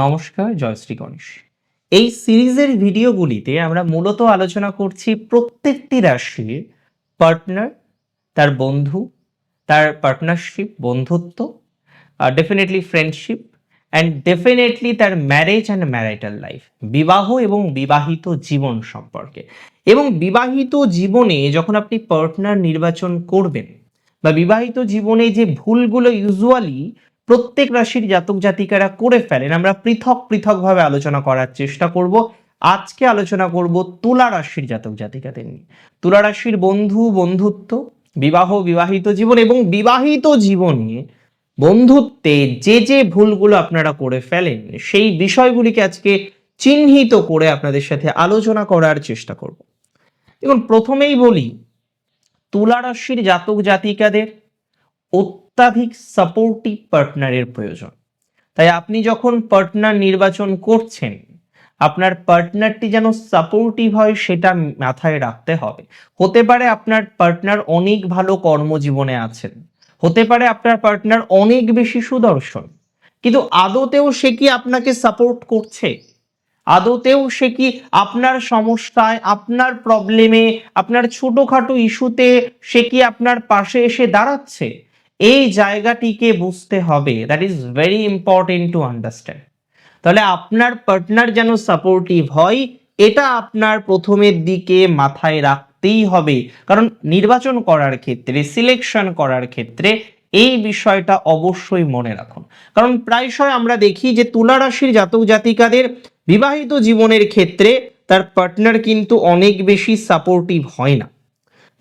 নমস্কার জয়শ্রী গণেশ। এই সিরিজের ভিডিওগুলিতে আমরা মূলত আলোচনা করছি প্রত্যেকটি রাশির পার্টনার তার বন্ধু, তার পার্টনারশিপ বন্ধুত্ব ডেফিনেটলি ফ্রেন্ডশিপ অ্যান্ড ডেফিনেটলি তার ম্যারেজ অ্যান্ড ম্যারিটাল লাইফ বিবাহ এবং বিবাহিত জীবন সম্পর্কে। এবং বিবাহিত জীবনে যখন আপনি পার্টনার নির্বাচন করবেন, বা বিবাহিত জীবনে যে ভুলগুলো ইউজুয়ালি প্রত্যেক রাশির জাতক জাতিকারা করে ফেলেন। আমরা পৃথক পৃথকভাবে আলোচনা করার চেষ্টা করব। আজকে আলোচনা করব তুলা রাশির জাতক জাতিকাদের নিয়ে। তুলা রাশির বন্ধু, বন্ধুত্ব, বিবাহ, বিবাহিত জীবন এবং বিবাহিত জীবন নিয়ে বন্ধুত্বে যে যে ভুলগুলো আপনারা করে ফেলেন, সেই বিষয়গুলিকে আজকে চিহ্নিত করে আপনাদের সাথে আলোচনা করার চেষ্টা করব। দেখুন, প্রথমেই বলি, তুলা রাশির জাতক জাতিকাদের অত্যাধিক সাপোর্টিভ পার্টনারের প্রয়োজন। তাই আপনি যখন পার্টনার নির্বাচন করছেন, আপনার পার্টনারটি যেন সাপোর্টিভ হয় সেটা মাথায় রাখতে হবে। হতে পারে আপনার পার্টনার অনেক ভালো কর্মজীবনে আছেন, হতে পারে আপনার পার্টনার অনেক বেশি সুদর্শন, কিন্তু আদতেও সে কি আপনাকে সাপোর্ট করছে? আদতেও সে কি আপনার সমস্যায়, আপনার প্রবলেমে আপনার ছোটখাটো ইস্যুতে সে কি আপনার পাশে এসে দাঁড়াচ্ছে? এই জায়গাটিকে বুঝতে হবে। That is very important to understand তাহলে আপনার পার্টনার যেন সাপোর্টিভ হয়, এটা আপনার প্রথমের দিকে মাথায় রাখতেই হবে। কারণ নির্বাচন করার ক্ষেত্রে সিলেকশন করার ক্ষেত্রে এই বিষয়টা অবশ্যই মনে রাখুন। কারণ প্রায়শই আমরা দেখি যে তুলা রাশির জাতক জাতিকাদের বিবাহিত জীবনের ক্ষেত্রে তার পার্টনার কিন্তু অনেক বেশি সাপোর্টিভ হয় না।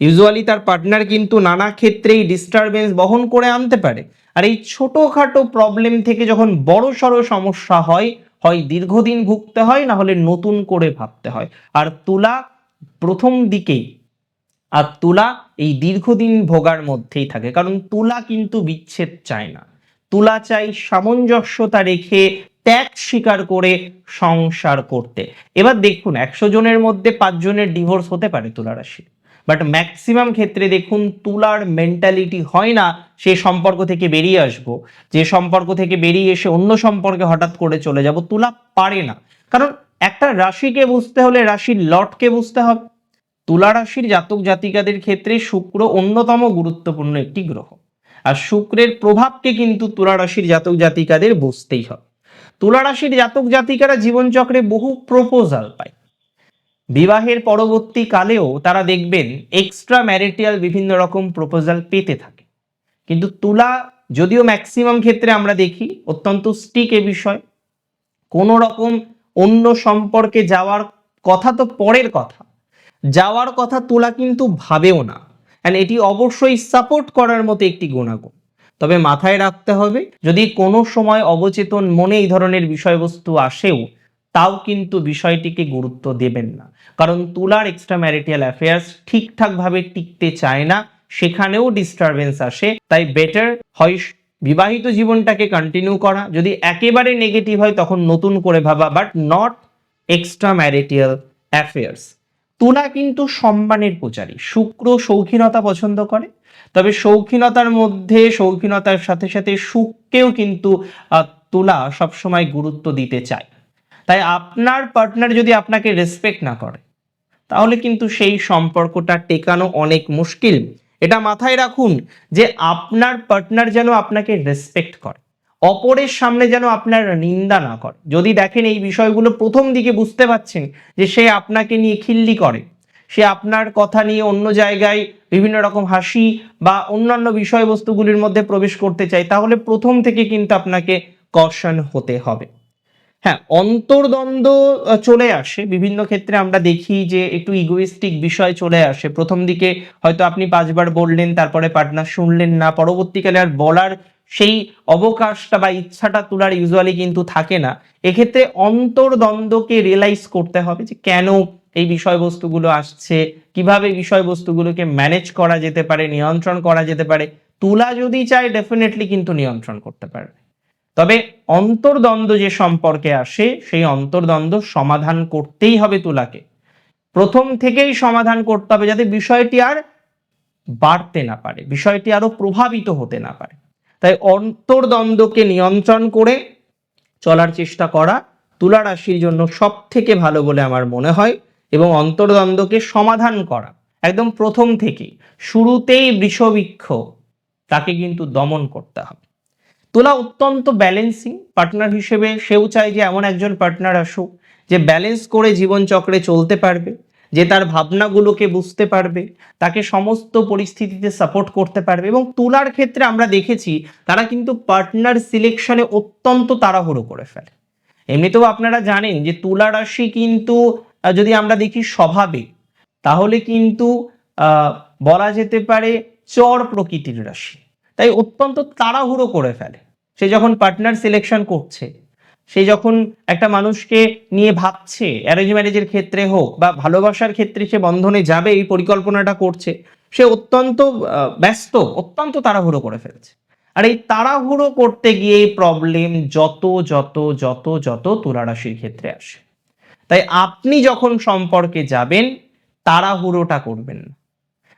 ইউজুয়ালি তার পার্টনার কিন্তু নানা ক্ষেত্রেই ডিস্টারবেন্স বহন করে আনতে পারে। আর এই ছোটোখাটো প্রবলেম থেকে যখন বড় সড়ো সমস্যা হয় হয় দীর্ঘদিন ভুগতে হয়, না হলে নতুন করে ভাবতে হয়। আর তুলা প্রথম দিকেই, আর তুলা এই দীর্ঘদিন ভোগার মধ্যেই থাকে। কারণ তুলা কিন্তু বিচ্ছেদ চায় না। তুলা চাই সামঞ্জস্যতা রেখে ত্যাগ স্বীকার করে সংসার করতে। এবার দেখুন, একশো জনের মধ্যে পাঁচজনের ডিভোর্স হতে পারে তুলা রাশি বাট ম্যাক্সিমাম ক্ষেত্রে দেখুন তুলার মেন্টালিটি হয় না, সে সম্পর্ক থেকে বেরিয়ে আসব। যে সম্পর্ক থেকে বেরিয়ে এসে অন্য সম্পর্কে হঠাৎ করে চলে যাব, তুলা পারে না। কারণ একটা রাশিকে বুঝতে হলে রাশির লটকে বুঝতে হবে। তুলা রাশির জাতক জাতিকাদের ক্ষেত্রে শুক্র অন্যতম গুরুত্বপূর্ণ একটি গ্রহ। আর শুক্রের প্রভাবকে কিন্তু তুলা রাশির জাতক জাতিকাদের বুঝতেই হবে। তুলা রাশির জাতক জাতিকারা জীবনচক্রে বহু প্রপোজাল পায়। বিবাহের পরবর্তী কালেও তারা দেখবেন এক্সট্রা ম্যারিটিয়াল বিভিন্ন রকম প্রপোজাল পেতে থাকে। কিন্তু তুলা যদিও ম্যাক্সিমাম ক্ষেত্রে আমরা দেখি, অত্যন্ত স্টিক এ বিষয়। কোনো রকম অন্য সম্পর্কে যাওয়ার কথা তো পরের কথা। যাওয়ার কথা তুলা কিন্তু ভাবেও না। অ্যান্ড এটি অবশ্যই সাপোর্ট করার মতো একটি গুণাগুণ। তবে মাথায় রাখতে হবে, যদি কোনো সময় অবচেতন মনে এই ধরনের বিষয়বস্তু আসেও তাও কিন্তু বিষয়টিকে গুরুত্ব দেবেন না। কারণ তুলার এক্সট্রা ম্যারিটিয়াল অ্যাফেয়ার্স ঠিকঠাকভাবে টিকতে চায় না, সেখানেও ডিস্টারবেন্স আসে। তাই বেটার হয় বিবাহিত জীবনটাকে কন্টিনিউ করা। যদি একেবারে নেগেটিভ হয়, তখন নতুন করে ভাবা but not extra marital affairs তুলা কিন্তু সম্মানের পূজারী। শুক্র শৌখিনতা পছন্দ করে। তবে শৌখিনতার মধ্যে, শৌখিনতার সাথে সাথে সুখকেও কিন্তু তুলা সবসময় গুরুত্ব দিতে চায়। তাই আপনার পার্টনার যদি আপনাকে রেসপেক্ট না করে, তাহলে কিন্তু সেই সম্পর্কটা টেকানো অনেক মুশকিল। এটা মাথায় রাখুন যে আপনার পার্টনার যেন আপনাকে রেসপেক্ট করে, অপরের সামনে যেন আপনার নিন্দা না করে। যদি দেখেন এই বিষয়গুলো প্রথম দিকে বুঝতে পাচ্ছেন যে সে আপনাকে নিয়ে খিল্লি করে, সে আপনার কথা নিয়ে অন্য জায়গায় বিভিন্ন রকম হাসি বা অন্যান্য বিষয়বস্তুগুলির মধ্যে প্রবেশ করতে চায়, তাহলে প্রথম থেকে কিন্তু আপনাকে কশন হতে হবে। হ্যাঁ অন্তর্দ্বন্দ্ব চলে আসে। বিভিন্ন ক্ষেত্রে আমরা দেখি যে একটু ইগোইস্টিক বিষয় চলে আসে। প্রথম দিকে হয়তো আপনি পাঁচবার বললেন, তারপরে পার্টনার শুনলেন না। পরবর্তীকালে আর বলার সেই অবকাশটা বা ইচ্ছাটা তোলার ইউজুয়ালি কিন্তু থাকে না। এক্ষেত্রে অন্তর্দ্বন্দ্বকে রিয়েলাইজ করতে হবে যে কেন এই বিষয়বস্তুগুলো আসছে, কীভাবে বিষয়বস্তুগুলোকে ম্যানেজ করা যেতে পারে, নিয়ন্ত্রণ করা যেতে পারে। তুলা যদি চায় ডেফিনেটলি কিন্তু নিয়ন্ত্রণ করতে পারবে। তবে অন্তর্দ্বন্দ্ব যে সম্পর্কে আসে, সেই অন্তর্দ্বন্দ্ব সমাধান করতেই হবে তুলাকে। প্রথম থেকেই সমাধান করতে হবে যাতে বিষয়টি আর বাড়তে না পারে, বিষয়টি আরও প্রভাবিত হতে না পারে। তাই অন্তর্দ্বন্দ্বকে নিয়ন্ত্রণ করে চলার চেষ্টা করা তুলা রাশির জন্য সব থেকে ভালো বলে আমার মনে হয় এবং অন্তর্দ্বন্দ্বকে সমাধান করা একদম প্রথম থেকে শুরুতেই বৃষবৃক্ষ তাকে কিন্তু দমন করতে হবে। তুলা অত্যন্ত ব্যালেন্সিং পার্টনার হিসেবে সেও চায় যে এমন একজন পার্টনার আসুক যে ব্যালেন্স করে জীবনচক্রে চলতে পারবে, যে তার ভাবনাগুলোকে বুঝতে পারবে, তাকে সমস্ত পরিস্থিতিতে সাপোর্ট করতে পারবে এবং তুলার ক্ষেত্রে আমরা দেখেছি তারা কিন্তু পার্টনার সিলেকশনে অত্যন্ত তাড়াহুড়ো করে ফেলে। এমনিতেও আপনারা জানেন যে তুলা রাশি কিন্তু যদি আমরা দেখি স্বভাবে, তাহলে কিন্তু বলা যেতে পারে চর প্রকৃতির রাশি। তাই অত্যন্ত তাড়াহুড়ো করে ফেলে। সে যখন পার্টনার সিলেকশন করছে, সে যখন একটা মানুষকে নিয়ে ভাবছে অ্যারেঞ্জ ম্যারেজের ক্ষেত্রে হোক বা ভালোবাসার ক্ষেত্রে সে বন্ধনে যাবে, এই পরিকল্পনাটা করছে, সে অত্যন্ত ব্যস্ত, অত্যন্ত তাড়াহুড়ো করে ফেলছে। আর এই তাড়াহুড়ো করতে গিয়ে প্রবলেম যত যত যত যত তুলা রাশির ক্ষেত্রে আসে। তাই আপনি যখন সম্পর্কে যাবেন, তাড়াহুড়োটা করবেন না।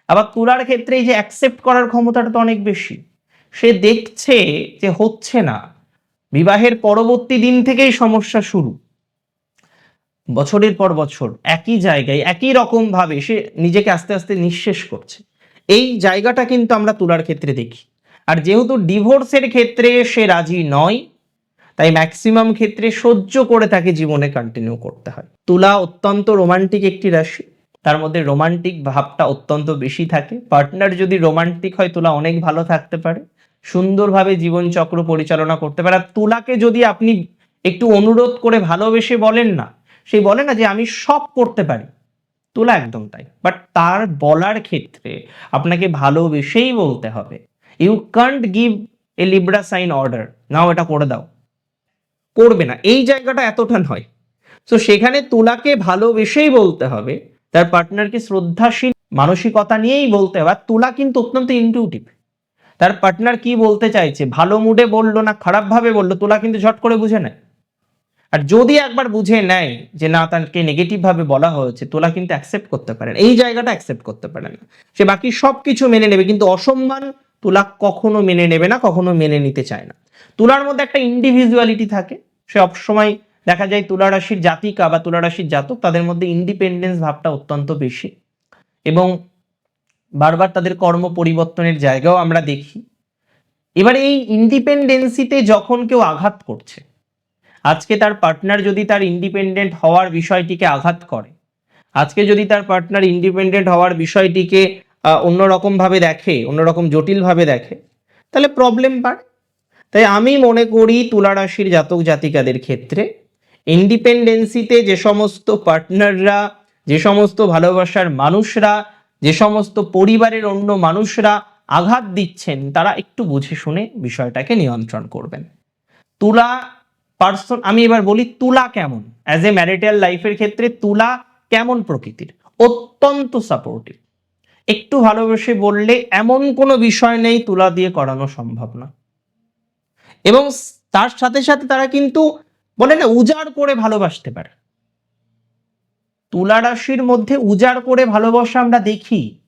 আবার তুলার ক্ষেত্রে এই যে অ্যাকসেপ্ট করার ক্ষমতাটা তো অনেক বেশি। সে দেখছে যে হচ্ছে না। বিবাহের পরবর্তী দিন থেকেই সমস্যা শুরু। বছরের পর বছর একই জায়গায় একই রকম ভাবে সে নিজেকে আস্তে আস্তে নিঃশেষ করছে। এই জায়গাটা কিন্তু আমরা তুলার ক্ষেত্রে দেখি। আর যেহেতু ডিভোর্সের ক্ষেত্রে সে রাজি নয়, তাই ম্যাক্সিমাম ক্ষেত্রে সহ্য করে তাকে জীবনে কন্টিনিউ করতে হয়। তুলা অত্যন্ত রোমান্টিক একটি রাশি। তার মধ্যে রোমান্টিক ভাবটা অত্যন্ত বেশি থাকে। পার্টনার যদি রোমান্টিক হয়, তুলা অনেক ভালো থাকতে পারে। সুন্দরভাবে জীবনচক্র পরিচালনা করতে পারে। আর তুলাকে যদি আপনি একটু অনুরোধ করে ভালোবেসে বলেন না সেই বলে না যে আমি সব করতে পারি। তুলা একদম তাই। বাট তার বলার ক্ষেত্রে আপনাকে ভালোবেসেই বলতে হবে। You can't give a libra sign order now এটা করে দাও। করবে না। এই জায়গাটা এতটা নয়। তো সেখানে তুলাকে ভালোবেসেই বলতে হবে। তার পার্টনারকে শ্রদ্ধাশীল মানসিকতা নিয়েই বলতে হবে। আর তুলা কিন্তু অত্যন্ত ইনটিউটিভ তার পার্টনার কি বলতে চাইছে? ভালো মুডে বলল না খারাপভাবে বলল, তোলা কিন্তু ঝট করে বুঝে নেয়। আর যদি একবার বুঝে নেয় যে না, তাকে নেগেটিভ ভাবে বলা হয়েছে, তোলা কিন্তু অ্যাকসেপ্ট করতে পারে এই জায়গাটা অ্যাকসেপ্ট করতে পারে না। সে বাকি সব কিছু মেনে নেবে, কিন্তু অসম্মান তুলা কখনো মেনে নেবে না, কখনো মেনে নিতে চায় না। তুলার মধ্যে একটা ইন্ডিভিজুয়ালিটি থাকে। সে সবসময় দেখা যায় তুলা রাশির জাতিকা বা তুলা রাশির জাতক, তাদের মধ্যে ইন্ডিপেন্ডেন্স ভাবটা অত্যন্ত বেশি। এবং বারবার তাদের কর্ম পরিবর্তনের জায়গাও আমরা দেখি। এবার এই ইন্ডিপেন্ডেন্সিতে যখন কেউ আঘাত করছে, আজকে তার পার্টনার যদি তার ইন্ডিপেন্ডেন্ট হওয়ার বিষয়টিকে আঘাত করে, আজকে যদি তার পার্টনার ইন্ডিপেন্ডেন্ট হওয়ার বিষয়টিকে অন্যরকমভাবে দেখে, অন্যরকম জটিলভাবে দেখে, তাহলে প্রবলেম বাড়ে। তাই আমি মনে করি তুলা রাশির জাতক জাতিকাদের ক্ষেত্রে ইন্ডিপেন্ডেন্সিতে যে সমস্ত পার্টনাররা যে সমস্ত ভালোবাসার মানুষরা যে সমস্ত পরিবারের অন্য মানুষরা আঘাত দিচ্ছেন, তারা একটু বুঝে শুনে বিষয়টাকে নিয়ন্ত্রণ করবেন। তুলা পার্সন আমি এবার বলি তুলা কেমন? অ্যাজ এ ম্যারিটাল লাইফের ক্ষেত্রে তুলা কেমন প্রকৃতির? অত্যন্ত সাপোর্টিভ একটু ভালোবেসে বললে এমন কোনো বিষয় নেই তুলা দিয়ে করানো সম্ভব না। এবং তার সাথে সাথে তারা কিন্তু বলে না, উজাড় করে ভালোবাসতে পারে। তুলা রাশির মধ্যে উজাড় করে ভালোবাসা আমরা দেখি।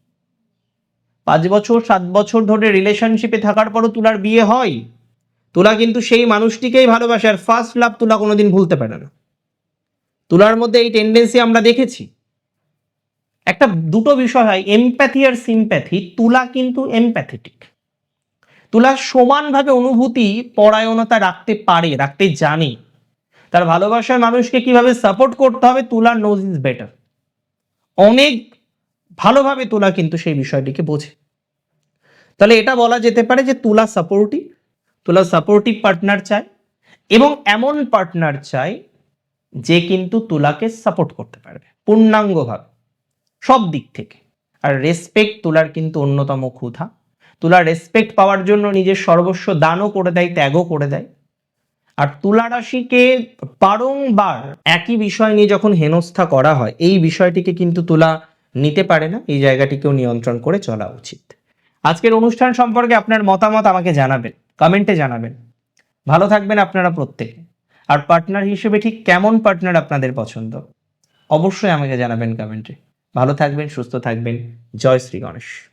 পাঁচ বছর, সাত বছর ধরে রিলেশনশিপে থাকার পরও তুলার বিয়ে হয়। তুলা কিন্তু সেই মানুষটিকেই ভালোবাসে আর ফার্স্ট লাভ তুলা কোনোদিন ভুলতে পারে না। তুলার মধ্যে এই টেন্ডেন্সি আমরা দেখেছি। একটা দুটো বিষয় হয় এমপ্যাথি আর সিম্প্যাথি তুলা কিন্তু এমপ্যাথেটিক তুলা সমানভাবে অনুভূতি, পরায়ণতা রাখতে পারে, রাখতে জানে। তার ভালোবাসার মানুষকে কীভাবে সাপোর্ট করতে হবে তুলা নোজ ইজ বেটার অনেক ভালোভাবে তুলা কিন্তু সেই বিষয়টিকে বোঝে। তাহলে এটা বলা যেতে পারে যে তুলা সাপোর্টিভ তুলা সাপোর্টিভ পার্টনার চায় এবং এমন পার্টনার চায় যে কিন্তু তুলাকে সাপোর্ট করতে পারবে, পূর্ণাঙ্গভাবে, সব দিক থেকে। আর রেসপেক্ট তুলার কিন্তু অন্যতম ক্ষুধা। তুলা রেসপেক্ট পাওয়ার জন্য নিজের সর্বস্ব দানও করে দেয়, ত্যাগও করে দেয়। আর তুলা রাশিকে বারংবার একই বিষয় নিয়ে যখন হেনস্থা করা হয়, এই বিষয়টিকে কিন্তু তুলা নিতে পারে না, এই জায়গাটিকেও নিয়ন্ত্রণ করে চলা উচিত। আজকের অনুষ্ঠান সম্পর্কে আপনার মতামত আমাকে জানাবেন, কমেন্টে জানাবেন। ভালো থাকবেন আপনারা প্রত্যেকে। আর পার্টনার হিসেবে ঠিক কেমন পার্টনার আপনাদের পছন্দ? অবশ্যই আমাকে জানাবেন কমেন্টে। ভালো থাকবেন, সুস্থ থাকবেন। জয় শ্রী গণেশ।